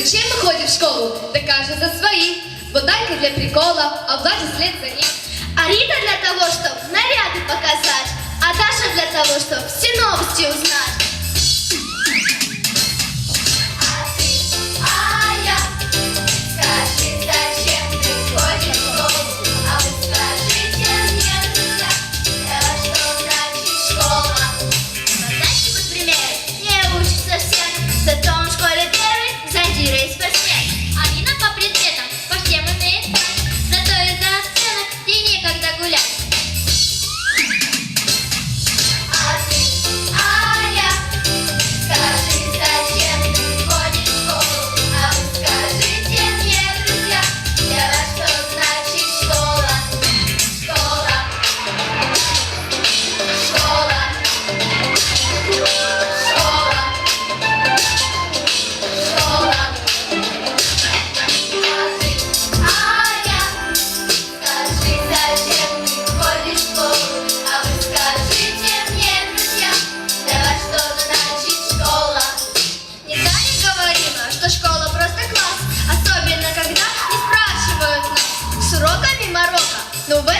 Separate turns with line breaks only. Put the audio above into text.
Зачем мы ходим в школу? Да каждый за свои: Бодайка для прикола, а Влади след за ним.
А Рита для того, чтобы наряды показать, а Даша для того, чтобы все новости узнать. Não vai?